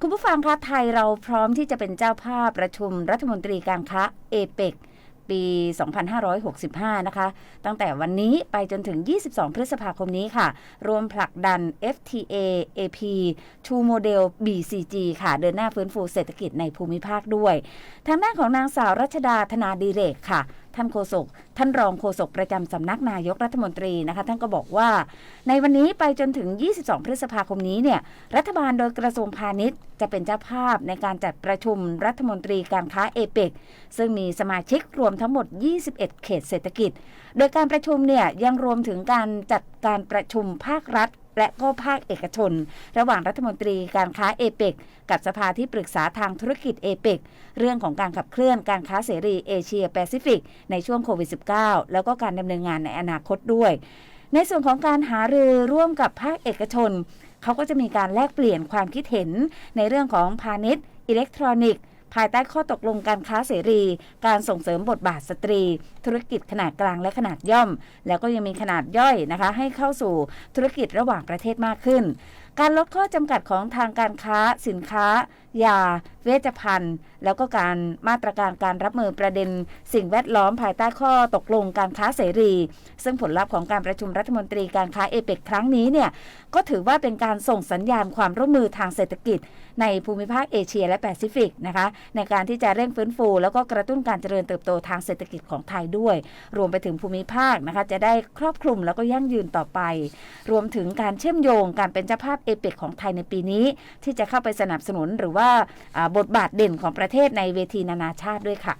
คุณผู้ฟังคะไทยเราพร้อมที่จะเป็นเจ้าภาพประชุมรัฐมนตรีการค้าเอเปกปี 2565 นะคะ ตั้งแต่วันนี้ไปจนถึง 22 พฤษภาคมนี้ค่ะ รวมผลักดัน FTA AP True Model BCG ค่ะ เดินหน้าฟื้นฟูเศรษฐกิจในภูมิภาคด้วย ทางด้านของนางสาวรัชดาธนาดีเรกค่ะ ท่านโฆษกท่านรองโฆษกประจำสำนักนายกรัฐมนตรีนะคะ ท่านก็บอกว่า ในวันนี้ไปจนถึง 22 พฤษภาคมนี้เนี่ยรัฐบาลโดยกระทรวงพาณิชย์ จะเป็นเจ้าภาพในการจัดประชุมรัฐมนตรีการค้าเอเปกซึ่งมีสมาชิกรวมทั้งหมด 21 เขตเศรษฐกิจ โดยการประชุมเนี่ยยังรวมถึงการจัดการประชุมภาครัฐ และก็ภาคเอกชน ระหว่างรัฐมนตรีการค้าเอเปกกับสภาที่ปรึกษาทางธุรกิจเอเปกเรื่องของการขับเคลื่อนการค้าเสรีเอเชียแปซิฟิกในช่วงโควิด -19 แล้วก็การดำเนินงานในอนาคตด้วย ในส่วนของการหารือร่วมกับภาคเอกชน เขาก็จะมีการแลกเปลี่ยนความคิดเห็นในเรื่องของพาณิชย์ อิเล็กทรอนิกส์ ภายใต้ข้อตกลงการค้าเสรี การส่งเสริมบทบาทสตรี ธุรกิจขนาดกลางและขนาดย่อม แล้วก็ยังมีขนาดย่อยนะคะ ให้เข้าสู่ธุรกิจระหว่างประเทศมากขึ้น การลดข้อจำกัดของทางการค้าสินค้า ยา เวชภัณฑ์ แล้วก็การมาตรการการรับมือประเด็น สิ่งแวดล้อมภายใต้ข้อตกลงการค้าเสรี ซึ่งผลลัพธ์ของการประชุมรัฐมนตรีการค้าเอเปกครั้งนี้เนี่ยก็ถือว่าเป็นการส่งสัญญาณความร่วมมือทางเศรษฐกิจ ในภูมิภาคเอเชียและแปซิฟิกนะคะในการที่จะเร่งฟื้นฟู แล้วก็กระตุ้นการเจริญเติบโตทางเศรษฐกิจของไทยด้วย รวมไปถึงภูมิภาคนะคะจะได้ครอบคลุมแล้วก็ยั่งยืนต่อไป รวมถึงการเชื่อมโยงการเป็นเจ้าภาพเอเปกของไทยในปีนี้ ที่จะเข้าไปสนับสนุนหรือว่าอ่าบทบาทเด่นของประเทศในเวทีนานาชาติด้วยค่ะ